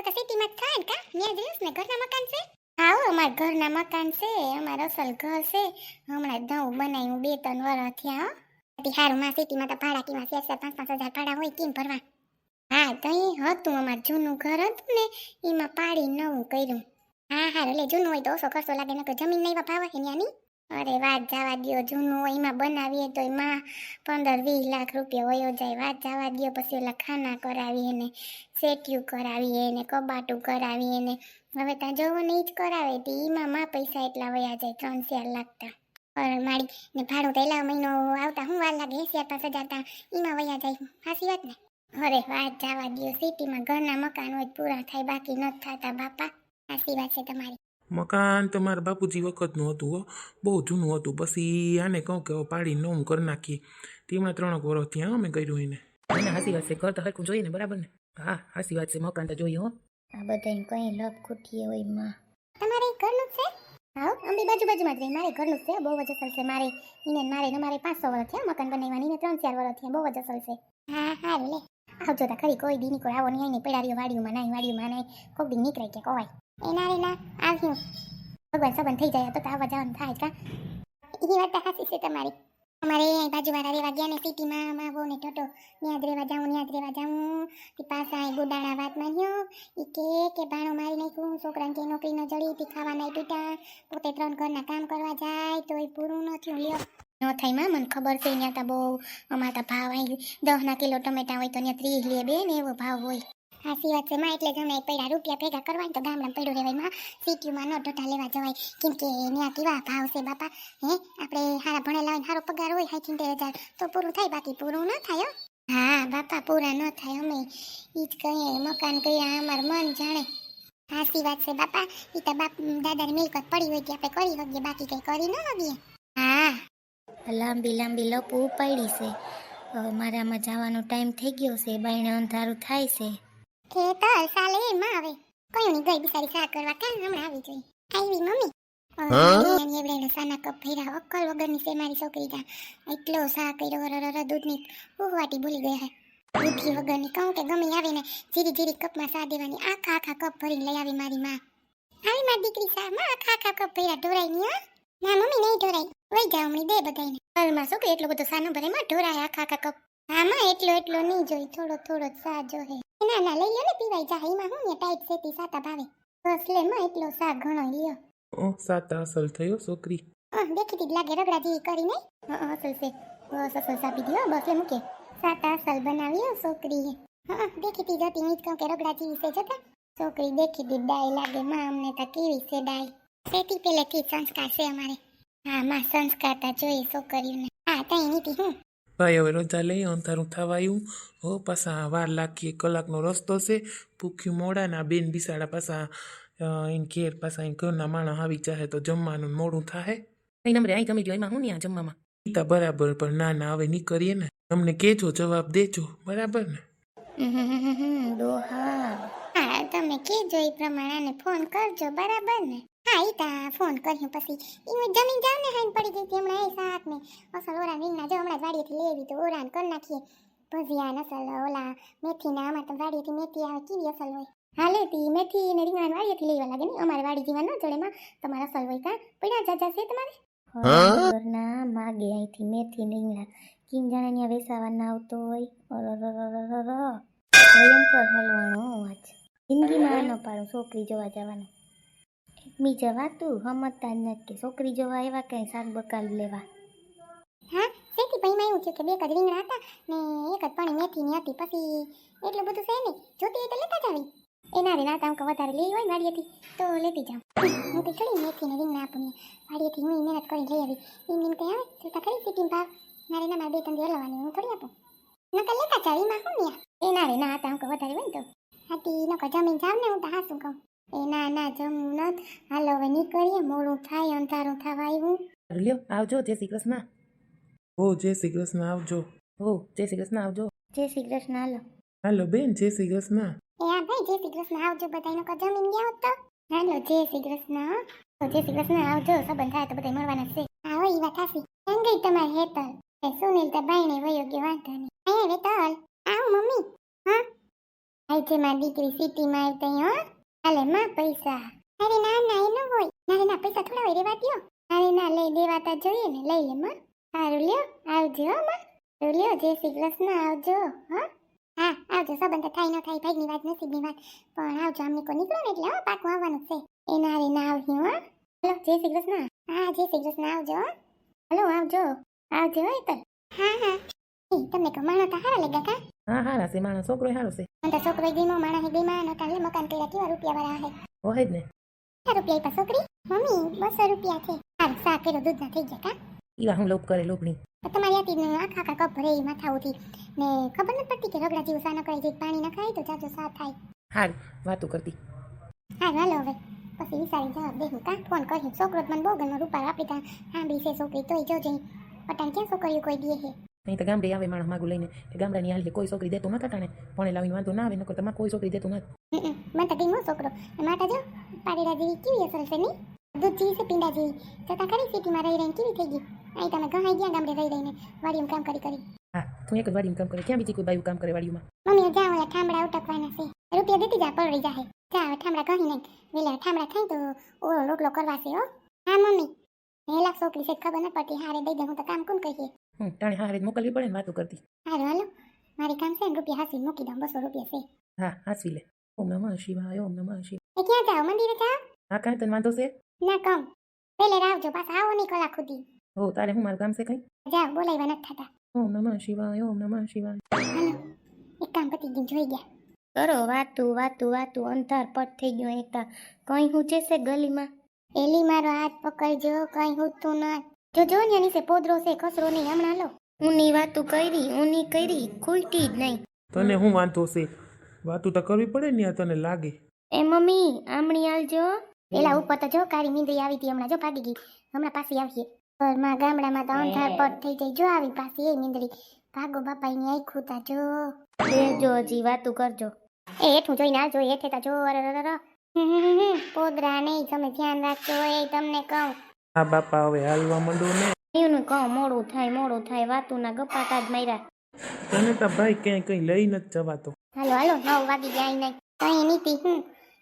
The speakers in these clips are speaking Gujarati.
રહેવાનું તો સિટીમાં જ થાય કા? ત્યાં જ ને ઘરના મકાન છે? હા હો અમારા ઘરના મકાન છે. અમારું અસલ ઘર છે. હમણાં નવું બનાવ્યું, બે, ત્રણ વર્ષ થયા, હો. હારું, માં સિટીમાં તો ભાડા કેવા ચાર ચાર, પાંચ પાંચ હજાર ભાડા હોય, કેમ ભરવા? હા, તઈ હતું અમારું જૂનું ઘર હતું ને, એમાં પાડી નવું કર્યું. હા, હારું એટલે જૂનું હોય તો ઓછો ખર્ચો લાગે, નકર જમીન નહીં ભાવ એની ત્યાંની અરે વાત જવા દ્યો, જૂનું એમાં બનાવીએ તો એમાં પંદર વીસ લાખ રૂપિયા વયો જાય. વાત જવા દ્યો, પછી ઓલા ખાના કરાવીએ ને સેટિયું કરાવીએ ને કબાટું કરાવીએ ને. હવે ત્યાં જવું ને એ જ કરાવે તે. એમાં માં પૈસા એટલા વયા જાય, ત્રણ ચાર લાગતા અરે મારી, ને ભાડું પહેલા મહિનો આવતા હું વાર લાગે એસી પાંચ હજાર એમાં વયા જાય. સાચી વાત ને? અરે વાત જવા દ્યો, સિટીમાં ઘરના મકાન હોય પૂરા થાય, બાકી નથી થતા બાપા. સાચી વાત છે તમારી. મકાન તમારા બાપુજી વખતનું હતું હો. બહુ જૂનું હતું. પછી આને કહું કે પાડી નવું કરી નાખીએ. તેમના ત્રણ વર્ષ ત્યાં અમે કર્યું એને. એને હાસી વાત છે ઘર તો હરખું જોઈએ ને બરાબર ને? હા હાસી વાત છે મકાન તો જોઈએ હો. આ બધાને કઈ લપ ખૂટીએ હોયમાં. તમારે ઘરનું છે? હા અંબી બાજુ બાજુમાં જ રહી. મારે ઘરનું છે બહુ જ અસલ છે. મારે ઈને મારે ને મારે પાંચસો વર્ષ થયા મકાન બનાવવાની ને ત્રણ ચાર વર્ષ થયા બહુ જ અસલ છે. હા હારું લે. આવજો તા ખરી કોઈ દીની કોઈ આવો નહીં ને પેડારીઓ વાડીઓમાં નાય વાડીઓમાં નાઈ કોક દી નીકળે કે કોવાય એના રે ના આવ્યું. ભગવાન સંબંધ થઈ જાય તો આવવા જવાનું થાય કા. એ વાત હાસી છે તમારી. અમારે અહીં બાજુવાળા રહેવા ગયા ને સિટીમાં, માં બહુ ને ટોટો ન્યાદ રહેવા જાઉં, ન્યાદ રહેવા જાઉં. તે પાસા અહીં ગોડાણા વાત માન્યો. એ કે કે ભાણો મારી નાખ્યું. છોકરાને કે નોકરી ન જડી, તે ખાવા નહીં તૂટા પોતે ત્રણ ઘરના કામ કરવા જાય તો એ પૂરું નથી લ્યો. ન થાયમાં, મને ખબર છે ત્યાં તો બહુ અમારા ભાવ અહીં દસના કિલો ટમેટા હોય તો ત્યાં ત્રીસ લે બે ને એવો ભાવ હોય. હાસી વાત છે એટલે ગમે એક પૈડા રૂપિયા ભેગા કરવા તો ગામડામાં પડ્યું રહેવાય. માં સિટીમાં ન ઢોટા લેવા જવાય. કેમ કે ત્યાં કેવા ભાવ છે બાપા? હે? આપણે સારા ભણેલા હોય સારો પગાર હોય હાઈ સિત્તેર હજાર, તો પૂરું થાય બાકી? પૂરું ન થાય હા. બાપા, પૂરા ન થાય અમે. એ જ કહીએ, મકાન કયા અમાર મન જાણે. હાસી વાત છે બાપા એ તો બાપ, દાદાની મિલકત પડી હોય કે આપણે કરી શકીએ, બાકી કઈ કરી ન શકીએ. હા. લાંબી લાંબી લપુ પડી છે. મારામાં જવાનો ટાઈમ થઈ ગયો છે, બાયણે અંધારું થાય છે. તલ સાલે આવે. કયું ની ગઈ બિચારી સા કરવા કાં હમણાં આવી જોઈ આવી મમ્મી. એની એવડે સાના કપ ભર્યા અક્કલ વગરની છે મારી છોકરી તા એટલો સા કર્યો રર દૂધની ઉહવાટી ભૂલી ગયા હે. બુદ્ધિ વગરની કહું કે ગમે આવે ને જીરી જીરી કપમાં સા દેવાની આખા આખા કપ ભરીને લઈ આવી મારી માં. આવી મારી દીકરી સા માં આખા આખા કપ ભર્યા ઢોરાઈ ની ના મમ્મી નહીં ઢોરાઈ. વઈ જાવ હમણી દે બધાને શું કે એટલો બધો સાનો ભરે માં ઢોરાય આખા આખા કપ. હા માં એટલો એટલો નહીં જોઈ થોડો થોડો જ સા જો હે. ના ના લઈ લ્યો ને પીવાય. જા એમાં હું ને ટાઈટ સેતી સાતા ભાવે. બસ લે માં એટલો શાક ઘણો લ્યો. ઓ સાતા અસલ થયો છોકરી. અહ, દેખીતી જ લાગે રગડા જેવી કરી નહીં હા અસલ છે. બસ અસલ સાપી દીધો બસ એ મૂકે સાતા અસલ બનાવી છોકરી છોકરીએ. હા દેખીતી જ હતી. હું કહું કે રગડા જેવી છે જતા. છોકરી દેખીતી ડાય લાગે. માં અમને તો કેવી છે ડાય. સેતી પહેલેથી જ સંસ્કાર છે અમારે. હા માં સંસ્કાર તા જોઈએ છોકરીઓને. હા તઈ નીતિ હું. ભાઈ હવે રજા લઈ અંધારું થવા આવ્યું હો પાછા વાર લાખીએ કલાકનો રસ્તો છે ભૂખ્યું મોડા ના બેન બિસાડા પાછા ઈન ઘેર પાછા ઈન ઘરના માણસ આવી જાય તો જમવાનું મોડું થાય અહીં નંબરે અહીં જમી લ્યો એમાં હું નહીં જમવામાં ગીતા બરાબર પણ ના ના હવે નીકળીએ ને અમને કેજો જવાબ દેજો બરાબર ને દોહા હા તમે કેજો એ પ્રમાણે ફોન કરજો બરાબર ને હા એ તા ફોન કર્યો પછી. ઈ જમીન જાવ ને હાઈન પડી ગઈ હતી હમણાં એ શાક ને અસલ ઓરા રીંગણા જો હમણાં વાડીએથી લેવી તો ઓરાન કરી નાખીએ. ભજીયા અસલ ઓલા મેથી ના અમારે તો વાડીએથી મેથી આવે કેવી અસલ હોય? હાલે તી મેથી ને રીંગણા વાડીએથી લેવા લાગે ને? અમારે વાડી જીવા ન જડે માં. તમારે અસલ હોય કા? પડ્યા જાજા છે તમારે? માગે અહીંથી મેથી રીંગણા. કિંગ જાણે ત્યાં વેસાવા ના આવતો હોય. ભયંકર જિંદગીમાં ન પાડું છોકરી જોવા જવાનું. બીજા વાતું તું? જ નથી છોકરી જોવા એવા કઈ શાક બકાલ લેવા? હા સેતી ભાઈમાં એવું છે કે બે કદ રીંગણા હતા ને એક જ પાણી મેથીની હતી, પછી એટલું બધું છે નહીં. જોતી એટલે લેતા જાવી એના રે નાતા કે વધારે લેવી હોય વાડીએથી, તો લેતી જાઉં. હું તો થોડી મેથીને રીંગણા આપું વાડીએથી હું મહેનત કરી લઈ આવી. એમ એમ કઈ આવે? જોતા ખરી સિટીમાં ભાવ. મારે ના મારે બે ત્રણ હલવાની હું થોડી આપું. નકર લેતા જાવી માં ન્યા? એના રે હતા કે વધારે હોય તો. હાથી નકર જમીન જાવ ને, હું તો હાસું કહું. એ ના ના જમવું નત હાલો હવે નીકળીએ મોડું થાય અંધારું થવા આવ્યું. લ્યો આવજો જય શ્રી કૃષ્ણ. ઓ જય શ્રી કૃષ્ણ આવજો. હો જય શ્રી કૃષ્ણ આવજો. જય શ્રી કૃષ્ણ હાલો. હાલો બેન જય શ્રી કૃષ્ણ. એ આ ભાઈ જય શ્રી કૃષ્ણ આવજો બધા નકર જમીન ગયા હોત તો? હાલો જય શ્રી કૃષ્ણ હો. જય શ્રી કૃષ્ણ આવજો સંબંધ થાય તો બધા મળવાના છે. આવો હોય ઈ વાત હાસી કેમ ગઈ તમારે હેતલ? એ સુનિલ તો બાયણે વયો ગયો વાંધો નહીં. અહીંયા વેતલ? આવ મમ્મી. હા. આજે મારી દીકરી સિટીમાં આવતા હો. હાલે, માં પૈસા. અરે, ના ના એનો હોય. ના ના પૈસા થોડા હોય, રેવા દ્યો. અરે, ના, લઈ દેવાતા જોઈએ ને, લઈ લે, માં. સારું, લ્યો, આવજો, હો, માં. સારું, લ્યો, જય શ્રી કૃષ્ણ, આવજો, હા. હા, આવજો, સંબંધ થાય, ન થાય, ભાઈની વાત, નસીબની વાત. પણ આવજો આમને કોઈ નીકળો ને એટલે, હો, પાકું આવવાનું છે. એના રે, ના આવ્યું હો. હલો, જય શ્રી કૃષ્ણ. હા, જય શ્રી કૃષ્ણ, આવજો હલો, આવજો આવજો, હો તો. હા હા. તમને કો માણો તા હારા લાગ્યા કા? હા હારા છે માણો છોકરો હારો છે. મને તો છોકરો ગીમો હે ગીમા નો તાલે મકાન કર્યા કેવા રૂપિયા વાળા હે? ઓહે જ ને. કેટલા રૂપિયા પા છોકરી? મમ્મી બસો રૂપિયા છે. સારું સા કેરો દૂધ ના થઈ ગયા કા? ઈવા હું લોપ કરે લોપણી તો તમારી આથી આખા આખા કપ ભરે માથા ઉઠી ને ખબર નથી પડતી કે રગડા જેવું સા ન કરે જે પાણી ન ખાય તો જાજો સા થાય. હાર વાતો કરતી. હા હાલો હવે. પછી વિચારી જવાબ દેવું કા? ફોન કરી છોકરો મને બહુ ગમે રૂપા આપી તા. સાંભળી છે છોકરી તોય જોજે. પટાણ ક્યાં છોકરીઓ કોઈ દે હે? અહીં તો ગામડે આવે માણસ માગું લઈને કે ગામડાની હાલ કોઈ છોકરી દેતું નતા તાણે ભણે લાવીને વાંધો ના આવે નકર તમારે કોઈ છોકરી દેતું નથી મને તો ગમ્યો છોકરો માતા જો પાડી જેવી કેવી અસર છે નહીં દૂધ જેવી છે પીંડા જેવી જતા ખરી સિટીમાં રહી રહીને કેવી થઈ ગઈ અહીં તમે ગહાઈ ગયા ગામડે રહી રહીને વાડીમાં કામ કરી કરી હા તું એક જ વાડીમાં કામ કરે ક્યાં બીજી કોઈ બાયું કામ કરે વાડીમાં મમ્મી જ્યાં ઓલા ઠામડા ઉટકવાના છે રૂપિયા દેતી જા પડી જાહે જા હવે ઠામડા કહી નહીં વેલા ઠામડા થાય તો ઓળો રોટલો કરવા છે હો હા મમ્મી હેલા છોકરી છે ખબર ન પડતી હારે દઈ દે હું તો કામ કોણ કહીએ હમ તાણે હારે જ મોકલવી પડે ને વાતો કરતી. હારું હાલો. મારી કામ છે ને રૂપિયા હાસી મૂકી દઉં. બસો રૂપિયા છે. હા હાસવી લે. ઓમ નમઃ શિવાય ઓમ નમઃ શિવાય. એ ક્યાં જાવ મંદિરે જાઓ? હા કાંઈ તને વાંધો છે? ના કમ. પેલે આવજો પાછા આવો નહીં કલાક સુધી. હો તારે હું મારું કામ છે કઈ? જાઓ બોલાવ્યા નથી થતા. ઓમ નમઃ શિવાય ઓમ નમઃ શિવાય. હાલો. એક કામ પતી ગયું જોઈ ગયા. કરો વાતું વાતું વાતું. અંધાર પટ થઈ ગયો એકતા કઈ હું છે ગલીમાં? એલી મારો હાથ પકડજો કઈ હું ના જો જો ને નીચે પોદરો છે ખસરો નહીં હમણાં લો ઊની વાતું કરી ઊની કરી ખૂલતી જ નહીં. તને હું વાંધો છે? વાતું તો કરવી પડે ને આ તને લાગે. એ મમ્મી આમણી આવજો પેલા ઉપર તો જો કાળી નીંદરી આવી હતી હમણાં જો ભાગી ગઈ. હમણાં પાછી આવીએ. ઘરમાં ગામડામાં તો અંધાર પટ થઈ જાય. જો આવી પાછી એ નીંદરી ભાગો બાપા ની આખું તા જો. જો હજી વાતું કરજો. એ હેઠું જોઈને આવજો હેઠે તા જો. પોદરા નહીં તમે ધ્યાન રાખજો એ તમને કહું. હા બાપા હવે હાલવા માંડો ને. એનું કહું મોડું થાય મોડું થાય વાતુના ગપ્પા કાઢ માર્યા. તને તો ભાઈ ક્યાંય કઈ લઈ નથી જવાતો. હાલો હાલો નવ વાગી જાય ને. કઈ નીતિ હું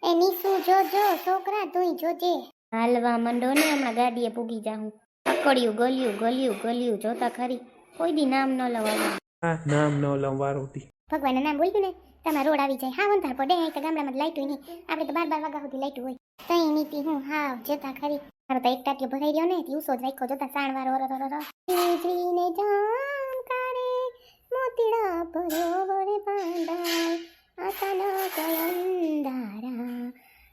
એ નીસુ જોજો છોકરા તું જોજે. હાલવા મંડો ને હમણાં ગાડીએ પૂગી જાઉં. પકડ્યું ગલ્યું ગલ્યું ગલ્યું જોતા ખરી. કોઈ દી નામ ન લવાનું. હા નામ ન લંવારોતી. ભગવાનના નામ બોલ્યું ને તમારા રોડ આવી જાય. હા અંધાર પડે અહીં તો ગામડામાં લાઈટ હોય નહીં. આપણે તો બાર બાર વાગા સુધી લાઈટ હોય. કઈ તી હું? હા જતા ખરી. મારો તો એક ટાટિયો ભરાઈ રહ્યો ને દિવસો જ રાખ્યો, જોતા સાણ વારો અરર અરર વીજળીને ઝાંકારે મોતીડા ભરો વરે પાંડા અચાનક અંધારા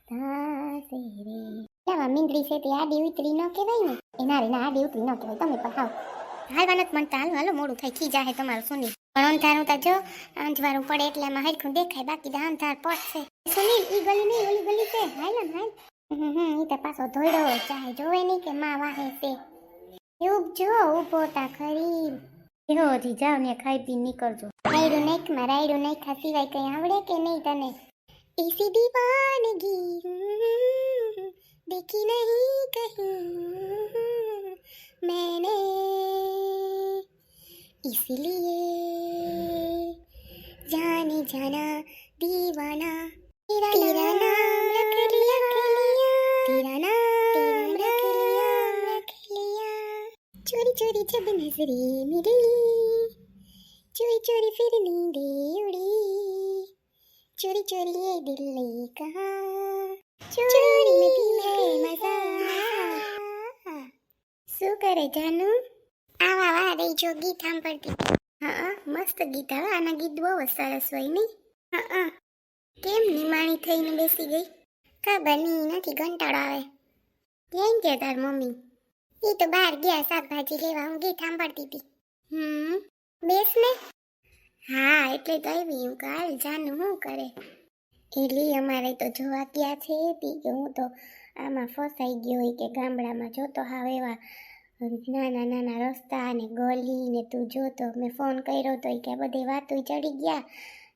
તાસે રે. કેવા મીંદડી છે તે, આડી ઉતરી ન કહેવાય ને? એના રે, ના, આડી ઉતરી ન કહેવાય, તમે પણ હાવ. હાલવા નથી મનતા હાલો હાલો, મોડું થાય, ખી જાહે તમારું સુની પણ અંધારું તો જો પડે એટલે આમાં હરખું દેખાય, બાકી તો પડશે સુનીલ, ઈ ગલી નહીં, ઓલી ગલી છે. હાલ હાલ. હમ એ તો ચાહે જોવે નહીં કે માં વાહે છે. એવું જો ઊભો તા ખરી. જો હજી ને ખાઈ પી નીકળજો. રાયડું નાખમાં, રાયડું નાખા સિવાય કંઈ આવડે કે નહીં તને? એસી દીવાનગી દેખી નહીં કહી મેને. ઇસીલીએ જાને જાના, દીવાના તેરા નામ રખ चोरी चोरी जब नजरें मिली चोरी चोरी फिर नींदें उड़ी चोरी चोरी ये दिल ने कहा चोरी में भी है मजा શું કરે જાનુ આવા વા રહી જો ગીત સાંભળતી હા મસ્ત ગીત હવે આના ગીત બહુ જ સરસ હોય નહીં હા કેમ નિમાણી થઈને બેસી ગઈ ખબર નહીં નથી કંટાળો આવે કેમ કે તાર મમ્મી એ તો બહાર ગયા શાકભાજી લેવા હું ગીત સાંભળતી હતી. હમ. બેસ ને. હા એટલે તો આવી હું કાલ જાનું શું કરે? એલી અમારે તો જોવા ગયા છે તી કે હું તો આમાં ફસાઈ ગયો હોય કે ગામડામાં જોતો હાવ એવા નાના નાના રસ્તા ને ગલી ને તું જોતો. મેં ફોન કર્યો તો કે બધી વાતો ચડી ગયા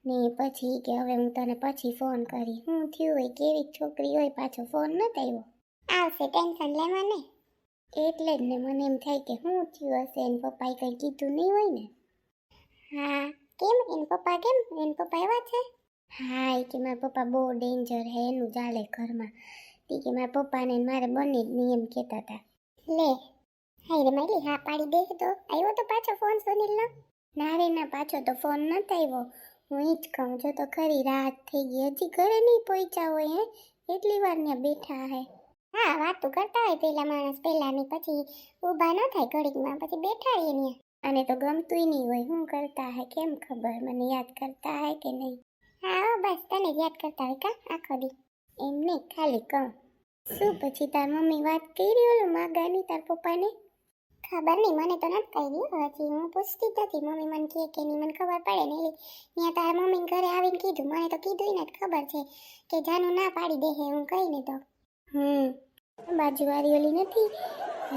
ને પછી કે હવે હું તને પછી ફોન કરી. હું થયું હોય કેવી છોકરી હોય પાછો ફોન નતો આવ્યો. આવશે ટેન્શન લેવા ને. એટલે જ ને મને એમ થાય કે હું થયું હશે? એને પપ્પાએ કંઈ કીધું નહીં હોય ને? હા. કેમ? એન પપ્પા કેમ? એન પપ્પા એવા છે? હા એ કે મારા પપ્પા બહુ ડેન્જર હે એનું ચાલે ઘરમાં. તે કે મારા પપ્પાને મારે બંને જ નિયમ કહેતા હતા. લે. હા રે મારી હા પાડી દે તો. આવ્યો તો પાછો ફોન સુનિલનો? ના રે ના પાછો તો ફોન નથી આવ્યો. હું ઈ જ કહું જો તો ખરી રાત થઈ ગઈ. હજી ઘરે નહીં પહોંચ્યા હોય હે? એટલી વાર ત્યાં બેઠા હે. હા, વાતો કરતા હોય પેલા માણસ પેલાની પછી ઊભા ન થાય ઘડીકમાં, પછી બેઠા રહીએ ને અને તો ગમતુંય નહીં હોય શું કરતા હે, કેમ ખબર? મને યાદ કરતા હે કે નહીં? હા બસ, તને યાદ કરતા હોય, કા? આખો દી. એમ નહીં, ખાલી કહું. શું પછી તાર મમ્મી વાત કરી ઓલું માગાની, તાર પપ્પાને? ખબર નહીં, મને તો નથી કહી હજી હું પૂછતી નથી મમ્મી મને કહે કે નહીં, મને ખબર પડે ને એટલે ત્યાં તારા મમ્મીને ઘરે આવીને કીધું. મને તો કીધું ને ખબર છે કે જાનું ના પાડી દે હે, હું કહીને તો. હમ. બાજુવાળી ઓલી નથી.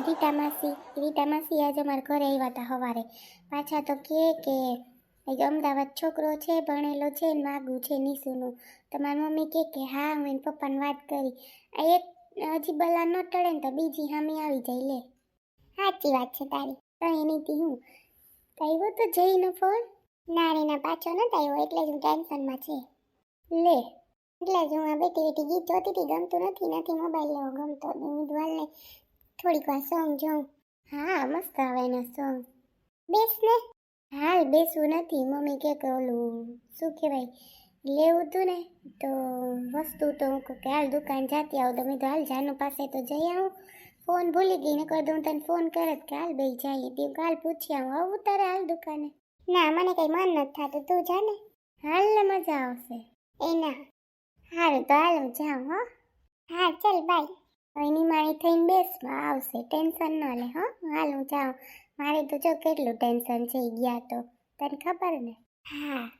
રીતા માસી રીતા માસી આજે અમારા ઘરે આવ્યા હતા સવારે. પાછા તો કહે કે અમદાવાદ છોકરો છે, ભણેલો છે, ને માગું છે નીસુનું. તો મારી મમ્મી કહે કે, હા, હું એને પપ્પાને વાત કરી. આ એક હજી બલા ન ટળે ને તો બીજી હામી આવી જાય, લે. સાચી વાત છે તારી. કઈ નહીં હું. આવ્યો તો જઈને ફોન? ના ના પાછો નથી આવ્યો, એટલે જ હું ટેન્શનમાં છે. લે. એટલે જ હું આ બેઠી બેઠી ગીત જોતી હતી ગમતું નથી નથી મોબાઈલ લેવો ગમતો હું દ્વાલને થોડીક વાર સોંગ જોઉં. હા મસ્ત આવે એના સોંગ બેસ ને. હાલ બેસવું નથી મમ્મી કે ઓલું શું કહેવાય લેવું હતું ને તો વસ્તુ તો હું કહું કે હાલ દુકાન જાતી આવું. તો મેં તો હાલ જાનુ પાસે તો જઈ આવું. ફોન ભૂલી ગઈ ને કહી હું તને ફોન કરે કે હાલ બે જઈએ. તે કાલ પૂછી આવું આવું તારે હાલ દુકાને. ના મને કઈ મન નથી થતું. તું જા ને. હાલ ને મજા આવશે. એ ના. સારું તો હાલ હું જાઉં, હો. હા, ચાલ, બાય. હવે નિમાણી થઈને બેસમાં આવશે, ટેન્શન ન લે, હો. હાલ હું જાઉં. મારે તો જો કેટલું ટેન્શન છે ગયા તો. તને ખબર ને? હા.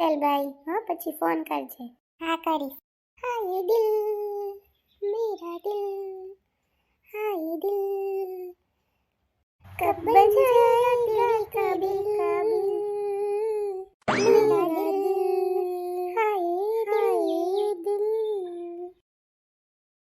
ચાલ, બાય. હો, પછી ફોન કરજે. હા, કરીશ. હા એ દિલ. મેરા દિલ. હા એ દિલ. કબ બન જાયેગા કભી કભી